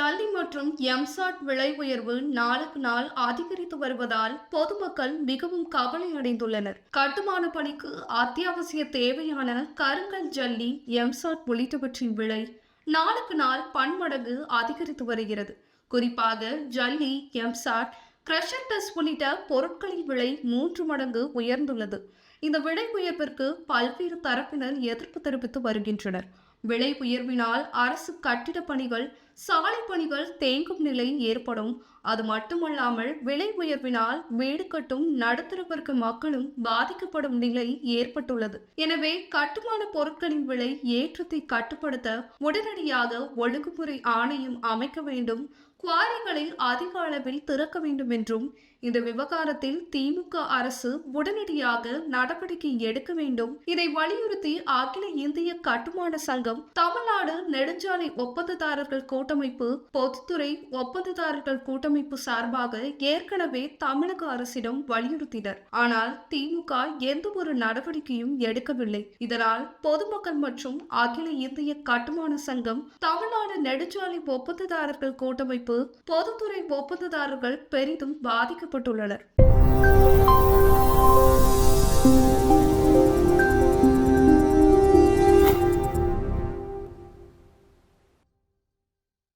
ஜல்லி மற்றும் எம்சாட் விலை உயர்வு நாளுக்கு நாள் அதிகரித்து வருவதால் பொதுமக்கள் மிகவும் கவலை அடைந்துள்ளனர் கட்டுமான பணிக்கு அத்தியாவசிய தேவையான கருங்கல் ஜல்லி எம்சாட் உள்ளிட்டவற்றின் விலை நாளுக்கு நாள் பன்மடங்கு அதிகரித்து வருகிறது. குறிப்பாக ஜல்லி எம்சாட் கிரஷர் டஸ் உள்ளிட்ட பொருட்களின் விலை மூன்று மடங்கு உயர்ந்துள்ளது. இந்த விலை உயர்விற்கு பல்வேறு தரப்பினர் எதிர்ப்பு தெரிவித்து வருகின்றனர். விலை உயர்வினால் அரசு கட்டிட பணிகள் சாலை பணிகள் தேங்கும் நிலை ஏற்படும். அது மட்டுமல்லாமல் விலை உயர்வினால் வீடு கட்டும் நடுத்தர வர்க்க மக்களும் பாதிக்கப்படும் நிலை ஏற்பட்டுள்ளது. எனவே கட்டுமான பொருட்களின் விலை ஏற்றத்தை கட்டுப்படுத்த உடனடியாக ஒழுங்குமுறை ஆணையம் அமைக்க வேண்டும். குவாரிகளை அதிக அளவில் திறக்க வேண்டும் என்றும் இந்த விவகாரத்தில் திமுக அரசு உடனடியாக நடவடிக்கை எடுக்க வேண்டும். இதை வலியுறுத்தி அகில இந்திய கட்டுமான சங்கம் தமிழ்நாடு நெடுஞ்சாலை ஒப்பந்ததாரர்கள் கூட்டமைப்பு பொதுத்துறை ஒப்பந்ததாரர்கள் கூட்டமைப்பு சார்பாக ஏற்கனவே தமிழக அரசிடம் வலியுறுத்தினர். ஆனால் திமுக எந்த ஒரு நடவடிக்கையும் எடுக்கவில்லை. இதனால் பொதுமக்கள் மற்றும் அகில இந்திய கட்டுமான சங்கம் தமிழ்நாடு நெடுஞ்சாலை ஒப்பந்ததாரர்கள் கூட்டமைப்பு பொதுத்துறை ஒப்பந்ததாரர்கள் பெரிதும் பாதிக்கப்பட்டுள்ளனர்.